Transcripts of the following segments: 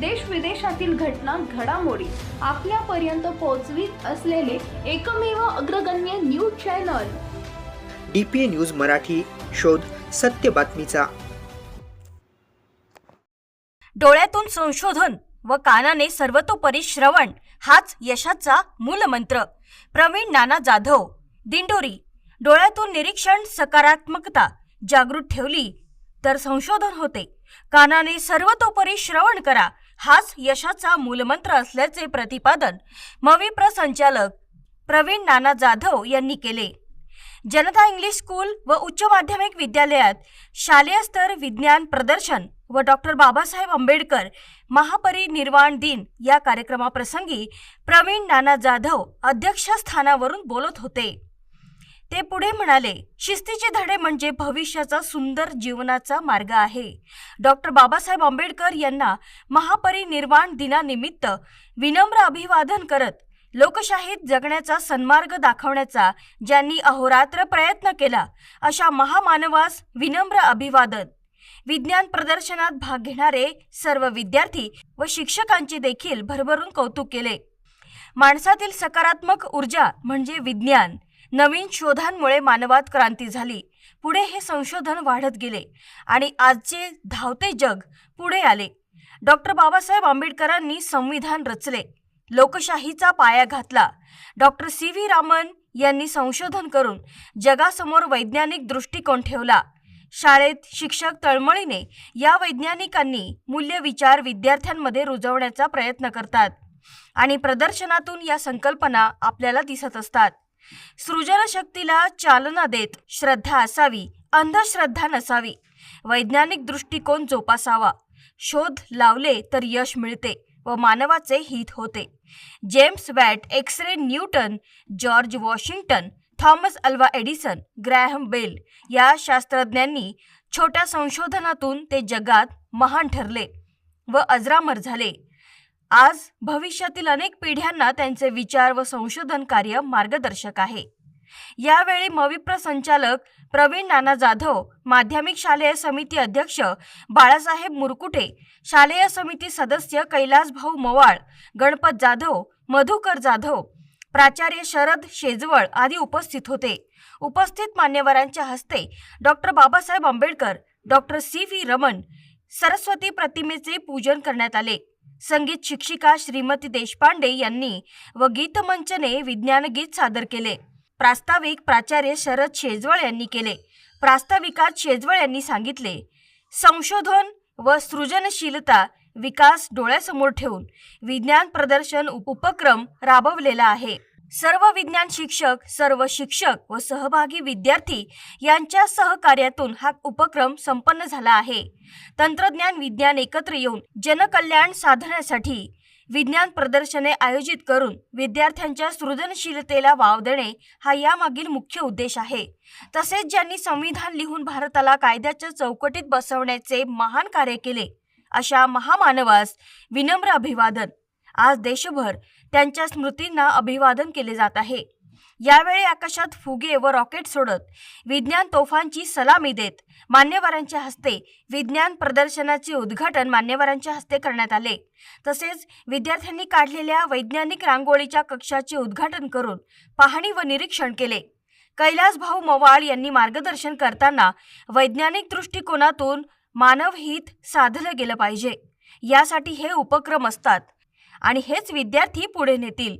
देश विदेशातील घटना घडामोडी आपल्यापर्यंत पोहोचवीत असलेले एकमेव अग्रगण्य news channel. D P A news Marathi शोध सत्य बातमीचा. डोळ्यातून संशोधन व कानाने सर्वतोपरी श्रवण हाच यशाचा मूलमंत्र. प्रवीण नाना जाधव दिंडोरी. डोळ्यातून निरीक्षण सकारात्मकता जागृत ठेवली तर संशोधन होते. कानाने सर्वतोपरी श्रवण करा हाच यशाचा मूलमंत्र असल्याचे प्रतिपादन मविप्र संचालक प्रवीण नाना जाधव यांनी केले. जनता इंग्लिश स्कूल व उच्च माध्यमिक विद्यालयात शालेय स्तर विज्ञान प्रदर्शन व डॉक्टर बाबासाहेब आंबेडकर महापरिनिर्वाण दिन या कार्यक्रमाप्रसंगी प्रवीण नाना जाधव अध्यक्षस्थानावरून बोलत होते. ते पुढे म्हणाले शिस्तीचे धडे म्हणजे भविष्याचा सुंदर जीवनाचा मार्ग आहे. डॉक्टर बाबासाहेब आंबेडकर यांना महापरिनिर्वाण दिनानिमित्त विनम्र अभिवादन करत लोकशाहीत जगण्याचा सन्मार्ग दाखवण्याचा ज्यांनी अहोरात्र प्रयत्न केला अशा महामानवास विनम्र अभिवादन. विज्ञान प्रदर्शनात भाग घेणारे सर्व विद्यार्थी व शिक्षकांचे देखील भरभरून कौतुक केले. माणसातील सकारात्मक ऊर्जा म्हणजे विज्ञान. नवीन शोधांमुळे मानवात क्रांती झाली. पुढे हे संशोधन वाढत गेले आणि आजचे धावते जग पुढे आले. डॉक्टर बाबासाहेब आंबेडकरांनी संविधान रचले. लोकशाहीचा पाया घातला. डॉक्टर सी व्ही रामन यांनी संशोधन करून जगासमोर वैज्ञानिक दृष्टिकोन ठेवला. शाळेत शिक्षक तळमळीने या वैज्ञानिकांनी मूल्यविचार विद्यार्थ्यांमध्ये रुजवण्याचा प्रयत्न करतात आणि प्रदर्शनातून या संकल्पना आपल्याला दिसत असतात. सृजनशक्तीला चालना देत श्रद्धा असावी अंधश्रद्धा नसावी. वैज्ञानिक दृष्टिकोन जोपासावा. शोध लावले तर यश मिळते व मानवाचे हित होते. James Watt X ray Newton George Washington Thomas Alva Edison Graham Bell या शास्त्रज्ञांनी छोट्या संशोधनातून ते जगात महान ठरले व अजरामर झाले. आज भविष्यातील अनेक पिढ्यांना त्यांचे विचार व संशोधन कार्य मार्गदर्शक आहे. यावेळी मविप्र संचालक प्रवीण नाना जाधव माध्यमिक शालेय समिती अध्यक्ष बाळासाहेब मुरकुटे शालेय समिती सदस्य कैलास भाऊ मवाळ गणपत जाधव मधुकर जाधव प्राचार्य शरद शेजवळ आदी उपस्थित होते. उपस्थित मान्यवरांच्या हस्ते doctor Babasaheb Ambedkar doctor C V Raman Saraswati प्रतिमेचे पूजन करण्यात आले. संगीत शिक्षिका श्रीमती देशपांडे यांनी व गीतमंचने विज्ञान गीत सादर केले. प्रास्ताविक प्राचार्य शरद शेजवळ यांनी केले. प्रास्ताविकात शेजवळ यांनी सांगितले संशोधन व सृजनशीलता विकास डोळ्यासमोर ठेवून विज्ञान प्रदर्शन उपक्रम राबवलेला आहे. सर्व विज्ञान शिक्षक सर्व शिक्षक व सहभागी विद्यार्थी यांच्या सहकार्यातून हा उपक्रम संपन्न झाला आहे. तंत्रज्ञान विज्ञान एकत्र येऊन जनकल्याण साधण्यासाठी विज्ञान प्रदर्शने आयोजित करून विद्यार्थ्यांच्या सृजनशीलतेला वाव देणे हा यामागील मुख्य उद्देश आहे. तसेच ज्यांनी संविधान लिहून भारताला कायद्याच्या चौकटीत बसवण्याचे महान कार्य केले अशा महामानवास विनम्र अभिवादन आज देशभर त्यांच्या स्मृतींना अभिवादन केले जात आहे. यावेळी आकाशात फुगे व रॉकेट सोडत विज्ञान तोफांची सलामी देत मान्यवरांच्या हस्ते विज्ञान प्रदर्शनाचे उद्घाटन मान्यवरांच्या हस्ते करण्यात आले. तसेच विद्यार्थ्यांनी काढलेल्या वैज्ञानिक रांगोळीच्या कक्षाचे उद्घाटन करून पाहणी व निरीक्षण केले. कैलास भाऊ मवाळ यांनी मार्गदर्शन करताना वैज्ञानिक दृष्टिकोनातून मानवहित साधलं गेलं पाहिजे. यासाठी हे उपक्रम असतात. आणि हेच विद्यार्थी पुढे नेतील.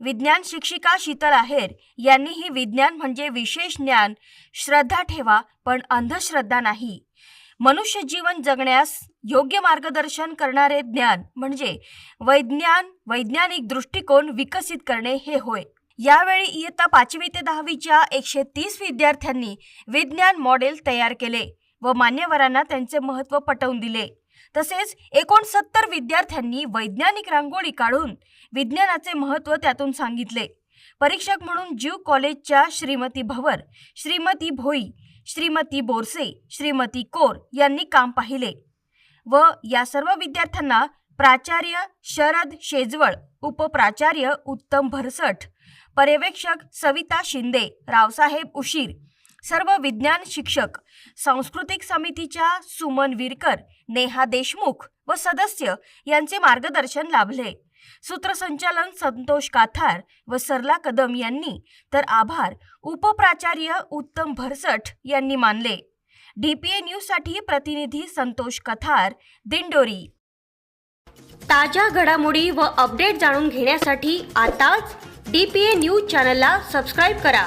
विज्ञान शिक्षिका शीतल आहेर यांनीही विज्ञान म्हणजे विशेष ज्ञान श्रद्धा ठेवा पण अंधश्रद्धा नाही. मनुष्य जीवन जगण्यास योग्य मार्गदर्शन करणारे ज्ञान म्हणजे वैज्ञान वैज्ञानिक दृष्टिकोन विकसित करणे हे होय. यावेळी इयत्ता पाचवी ते दहावीच्या एकशे तीस विद्यार्थ्यांनी विज्ञान मॉडेल तयार केले व मान्यवरांना त्यांचे महत्त्व पटवून दिले. तसेच एकोणसत्तर विद्यार्थ्यांनी वैज्ञानिक रांगोळी काढून विज्ञानाचे महत्त्व त्यातून सांगितले. परीक्षक म्हणून ज्यू कॉलेजच्या श्रीमती भवर श्रीमती भोई श्रीमती बोरसे श्रीमती कोर यांनी काम पाहिले व या सर्व विद्यार्थ्यांना प्राचार्य शरद शेजवळ उपप्राचार्य उत्तम भरसट पर्यवेक्षक सविता शिंदे रावसाहेब उशीर सर्व विज्ञान शिक्षक सांस्कृतिक समितीच्या सुमन विरकर नेहा देशमुख व सदस्य यांचे मार्गदर्शन लाभले. सूत्रसंचालन संतोष काथार व सरला कदम यांनी तर आभार उपप्राचार्य उत्तम भरसट यांनी मानले. डीपीए न्यूजसाठी प्रतिनिधी संतोष कथार दिंडोरी. ताज्या घडामोडी व अपडेट जाणून घेण्यासाठी आताच डी पी ए न्यूज चॅनलला सबस्क्राईब करा.